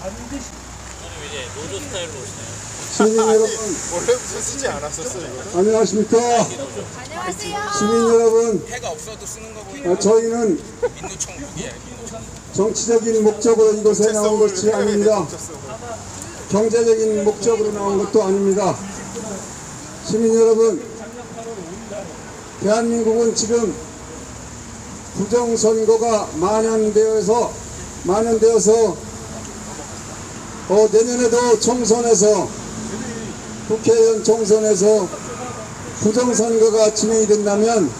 이제 노조 스타일로 오시나요? 시민 여러분 원래부터 쓰지 않았었어요. 이거. 안녕하십니까 안녕하세요. 시민 여러분 해가 없어도 쓰는 거 보니 어, 저희는 민노총 무기야. 민노총. 정치적인 목적으로 이곳에 나온 것이 아닙니다 경제적인 목적으로 나온 것도 아닙니다 시민 여러분 대한민국은 지금 부정선거가 만연되어서 만연되어서 어, 내년에도 총선에서 국회의원 총선에서 부정선거가 진행이 된다면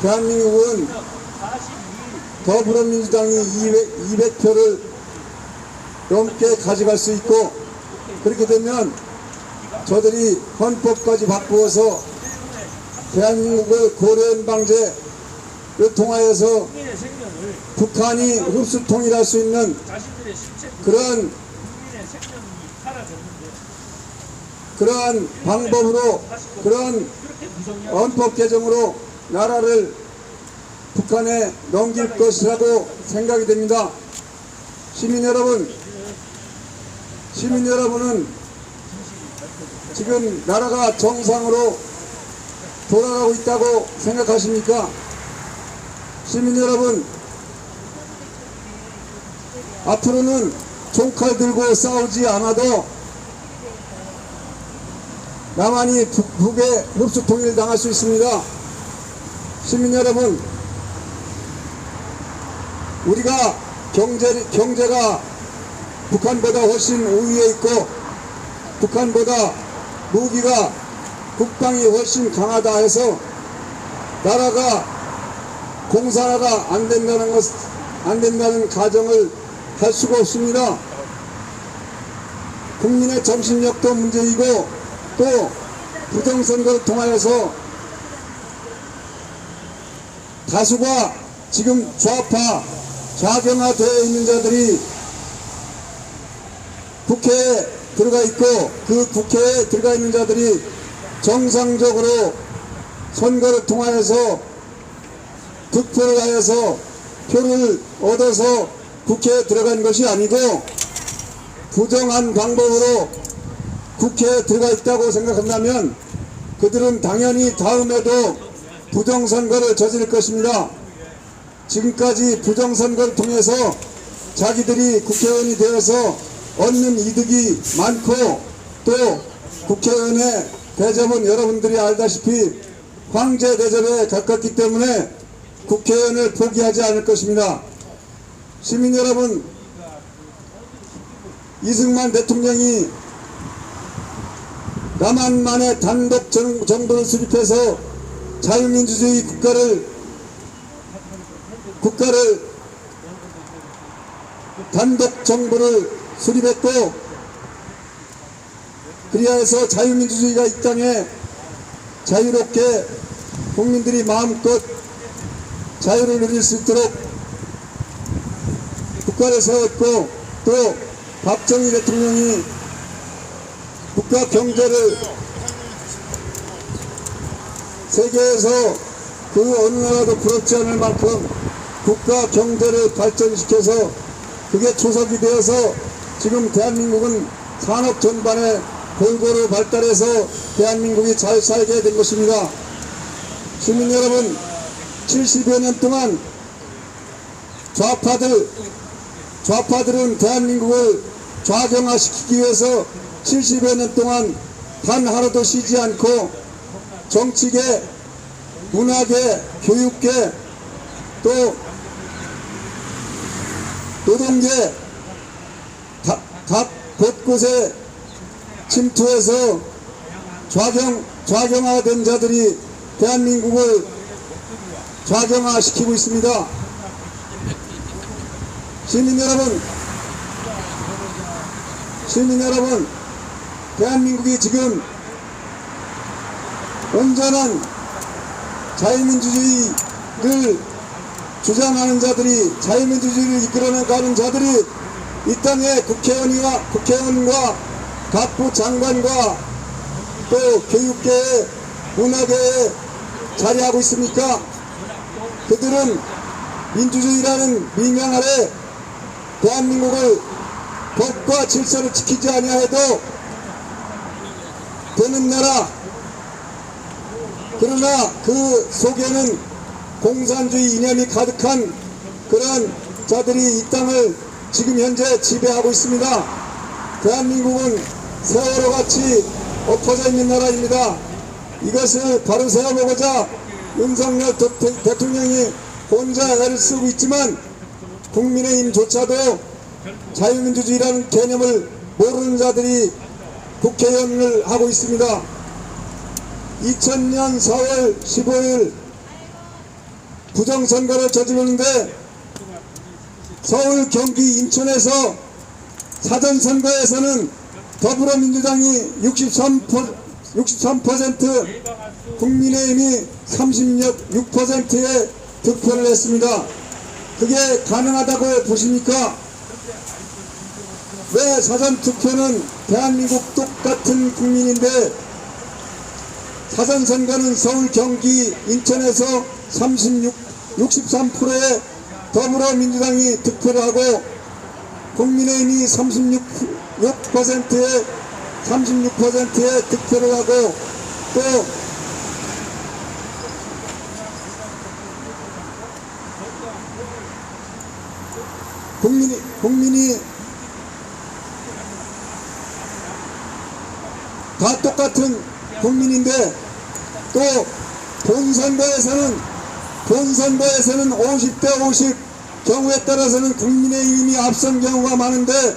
대한민국은 더불어민주당이 200, 200표를 넘게 가져갈 수 있고 그렇게 되면 저들이 헌법까지 바꾸어서 대한민국의 고려인 방제 를 통하여서 북한이 흡수 통일할 수 있는 그러한 그러한 방법으로 그러한 헌법 개정으로 나라를 북한에 넘길 것이라고 생각이 됩니다. 시민 여러분, 시민 여러분은 지금 나라가 정상으로 돌아가고 있다고 생각하십니까? 시민 여러분, 앞으로는 총칼 들고 싸우지 않아도 남한이 북- 북에 흡수 통일 당할 수 있습니다. 시민 여러분, 우리가 경제, 경제가 북한보다 훨씬 우위에 있고 북한보다 무기가 국방이 훨씬 강하다 해서 나라가 공사가 안 된다는 것, 안 된다는 가정을 할 수가 없습니다. 국민의 정신력도 문제이고 또 부정선거를 통하여서 다수가 지금 좌파, 좌경화되어 있는 자들이 국회에 들어가 있고 그 국회에 들어가 있는 자들이 정상적으로 선거를 통하여서 득표를 하여서 표를 얻어서 국회에 들어간 것이 아니고 부정한 방법으로 국회에 들어가 있다고 생각한다면 그들은 당연히 다음에도 부정선거를 저지를 것입니다. 지금까지 부정선거를 통해서 자기들이 국회의원이 되어서 얻는 이득이 많고 또 국회의원의 대접은 여러분들이 알다시피 황제 대접에 가깝기 때문에 국회의원을 포기하지 않을 것입니다. 시민 여러분, 이승만 대통령이 남한만의 단독 정- 정부를 수립해서 자유민주주의 국가를 국가를 단독 정부를 수립했고 그리하여서 자유민주주의가 이 땅에 자유롭게 국민들이 마음껏 자유를 누릴 수 있도록 국가를 세웠고 또 박정희 대통령이 국가 경제를 세계에서 그 어느 나라도 부럽지 않을 만큼 국가 경제를 발전시켜서 그게 초석이 되어서 지금 대한민국은 산업 전반에 골고루 발달해서 대한민국이 잘 살게 된 것입니다. 시민 여러분, 70여 년 동안 좌파들, 좌파들은 대한민국을 좌경화시키기 위해서 70여 년 동안 단 하루도 쉬지 않고 정치계, 문화계, 교육계, 또 노동계 각, 각 곳곳에 침투해서 좌경, 좌경화된 자들이 대한민국을 좌경화시키고 있습니다. 시민 여러분, 시민 여러분, 대한민국이 지금 온전한 자유민주주의를 주장하는 자들이 자유민주주의를 이끌어가는 자들이 이 땅에 국회의원과 국회의원과 각부 장관과 또 교육계에 문화계에 자리하고 있습니까? 그들은 민주주의라는 미명 아래 대한민국을 법과 질서를 지키지 아니하여도 되는 나라 그러나 그 속에는 공산주의 이념이 가득한 그런 자들이 이 땅을 지금 현재 지배하고 있습니다. 대한민국은 세월호 같이 엎어져 있는 나라입니다. 이것을 바로 세워보고자 윤석열 대- 대통령이 혼자 애를 쓰고 있지만 국민의힘조차도 자유민주주의라는 개념을 모르는 자들이 국회의원을 하고 있습니다. 2000년 4월 15일 부정선거를 저지르는데 서울, 경기, 인천에서 사전선거에서는 더불어민주당이 63%, 63% 국민의힘이 36%의 득표를 했습니다. 그게 가능하다고 보십니까? 왜 사전투표는 대한민국 똑같은 국민인데 사전선거는 서울, 경기, 인천에서 36, 63%의 더불어민주당이 득표를 하고 국민의힘이 36%의 36%의 득표를 하고 또 국민이 국민이 다 똑같은 국민인데 또 본선거에서는 본선거에서는 50대 50 경우에 따라서는 국민의힘이 앞선 경우가 많은데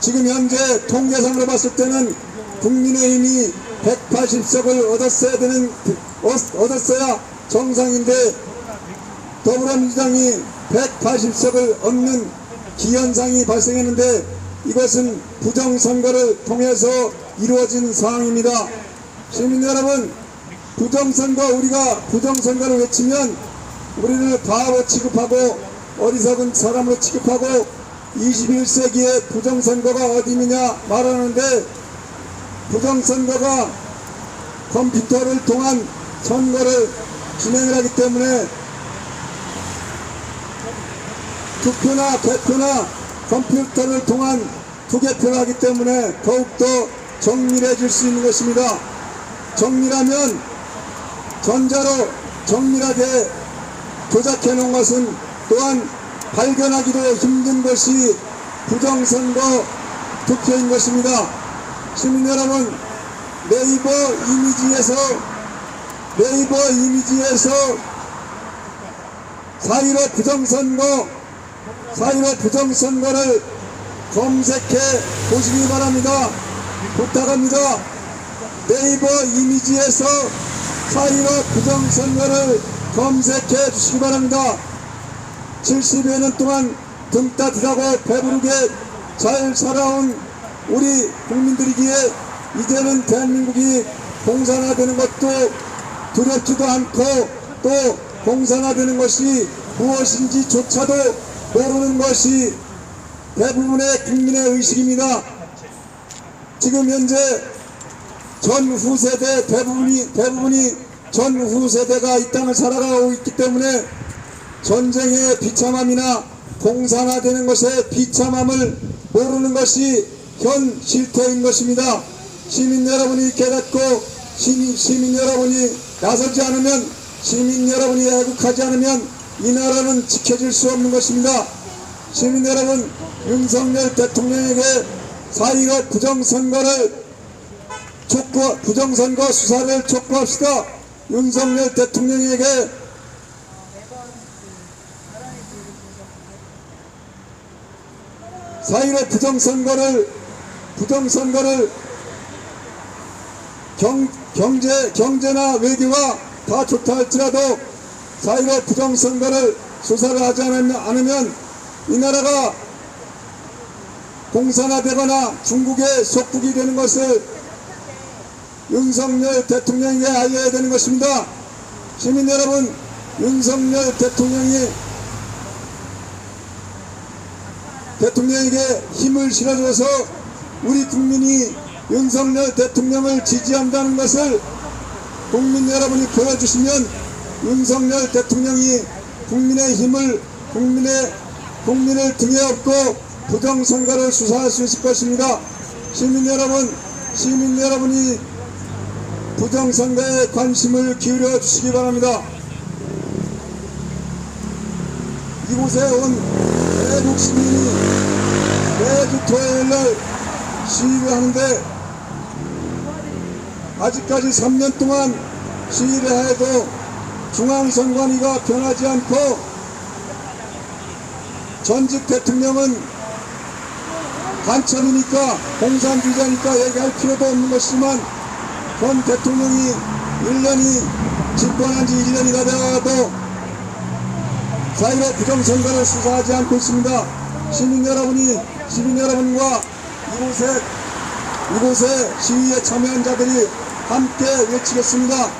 지금 현재 통계상으로 봤을 때는 국민의힘이 180석을 얻었어야 되는 얻- 얻었어야 정상인데 더불어민주당이 180석을 얻는 기현상이 발생했는데 이것은 부정선거를 통해서 이루어진 상황입니다. 시민 여러분, 부정선거 우리가 부정선거를 외치면 우리를 바보 취급하고 어리석은 사람으로 취급하고 21세기의 부정선거가 어디 있느냐 말하는데 부정선거가 컴퓨터를 통한 선거를 진행을 하기 때문에 투표나 개표나 컴퓨터를 통한 투개표를 하기 때문에 더욱더 정밀해질 수 있는 것입니다. 정밀하면 전자로 정밀하게 조작해 놓은 것은 또한 발견하기도 힘든 것이 부정선거 투표인 것입니다. 시민 여러분, 네이버 이미지에서 네이버 이미지에서 4.15 부정선거 4.15 부정선거를 검색해 보시기 바랍니다. 부탁합니다. 네이버 이미지에서 4.15 부정선거를 검색해 주시기 바랍니다. 70여 년 동안 등 따뜻하고 배부르게 잘 살아온 우리 국민들이기에 이제는 대한민국이 공산화되는 것도 두렵지도 않고 또 공산화되는 것이 무엇인지조차도 모르는 것이 대부분의 국민의 의식입니다. 지금 현재 전 후 세대 대부분이 대부분이 전 후 세대가 이 땅을 살아가고 있기 때문에 전쟁의 비참함이나 공산화되는 것의 비참함을 모르는 것이 현 실태인 것입니다. 시민 여러분이 깨닫고 시민, 시민 여러분이 나서지 않으면 시민 여러분이 애국하지 않으면 이 나라는 지켜질 수 없는 것입니다. 시민 여러분 윤석열 대통령에게 4.15 부정선거를 촉구, 부정선거 수사를 촉구합시다. 윤석열 대통령에게 4.15 부정선거를, 부정선거를 경, 경제, 경제나 외교가 다 좋다 할지라도 4.15 부정선거를 수사를 하지 않으면 이 나라가 공산화되거나 중국의 속국이 되는 것을 윤석열 대통령에게 알려야 되는 것입니다. 시민 여러분, 윤석열 대통령이 대통령에게 힘을 실어줘서 우리 국민이 윤석열 대통령을 지지한다는 것을 국민 여러분이 보여주시면 윤석열 대통령이 국민의 힘을 국민의 국민을 등에 업고 부정선거를 수사할 수 있을 것입니다. 시민 여러분, 시민 여러분이 부정선거에 관심을 기울여 주시기 바랍니다. 이곳에 온 대북 시민이 매주 토요일날 시위를 하는데 아직까지 3년 동안 시위를 해도 중앙선관위가 변하지 않고 전직 대통령은 간첩이니까 공산주의자니까 얘기할 필요도 없는 것이지만 전 대통령이 1년이 집권한 지 1년이 다 되어도 사이로 부정선거를 수사하지 않고 있습니다. 시민 여러분이 시민 여러분과 이곳에 이곳에 시위에 참여한 자들이 함께 외치겠습니다.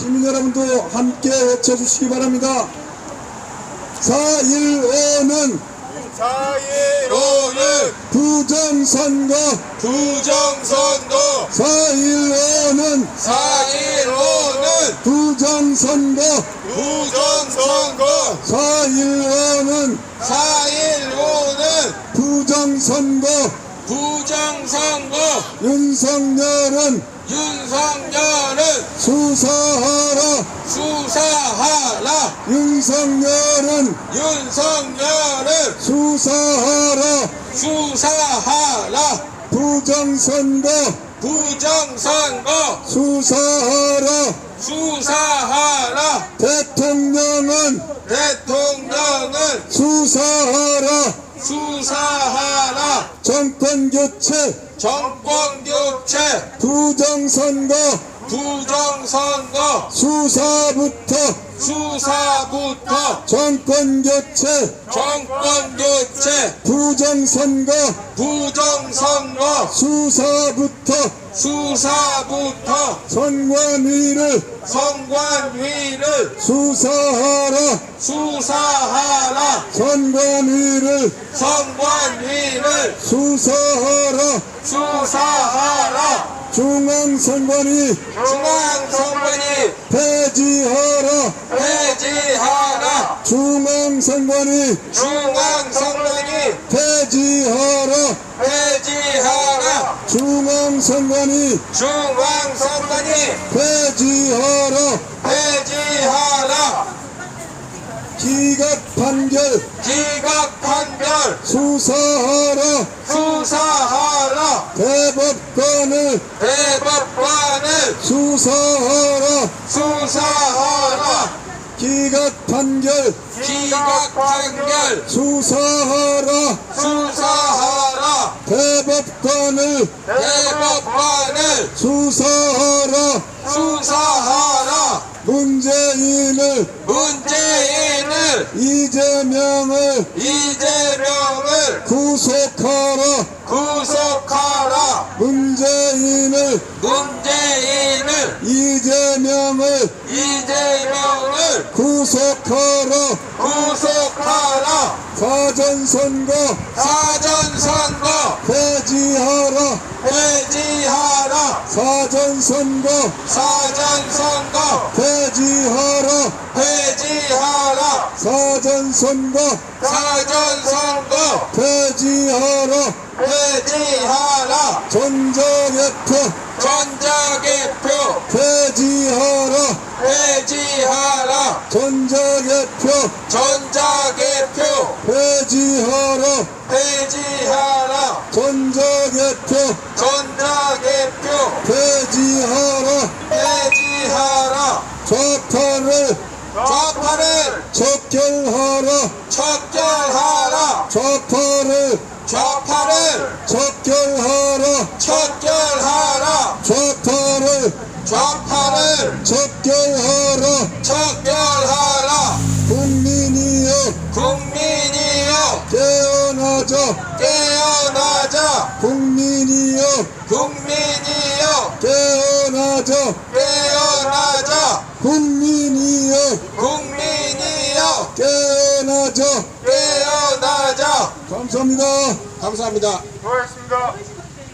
시민 여러분도 함께 외쳐주시기 바랍니다. 4.15는 4.15는 부정선거. 부정선거. 4.15는 4.15는 부정선거. 부정선거. 4.15는 4.15는 부정선거. 부정선거. 윤석열은 윤석열은 수사하라. 수사하라. 윤석열은 윤석열은 수사하라. 수사하라. 부정선거. 부정선거. 수사하라. 수사하라. 대통령은 대통령은 수사하라. 수사하라. 정권교체 정권 교체. 부정선거. 부정선거. 수사부터. 수사부터. 정권 교체. 정권 교체. 부정선거. 부 정선거 수사부터 수사부터 선관위를 선관위를 수사하라. 수사하라. 선관위를 선관위를 수사하라. 수사하라. 중앙선관위 중앙선관위 폐지하라. 폐지하라. 중앙선관위 중앙선관위 폐지하라 폐지하라 중앙 선관위 중앙선관위 폐지하라. 폐지하라. 기각 판결 기각 판결. 수사하라. 수사하라. 대법관을 대법관을 수사하라. 수사하라 기각 판결. 기각 판결. 수사하라. 수사하라. 대법관을. 대법관을. 수사하라. 수사하라. 문재인을. 문재인을. 이재명을. 이재명을. 구속하라. 구속하라. 문재인을. 문재인을. 이재명을. 이재명을 구속하라. 구속하라. 사전선거. 사전선거. 폐지하라. 폐지하라. 사전선거. 사전선거. 폐지하라. 폐지하라. 사전선거. 사전선거. 폐지하라. 폐지하라. 전자개표. 전자개표. 폐지하라. 폐지하라 전자개표 전자개표 폐지하라. 폐지하라 전자개표 전자개표 폐지하라. 폐지하라. 좌파를 좌파를 척결하라. 척결하라. 좌파를 좌파를 척결하라. 척결하라. 좌파를 좌파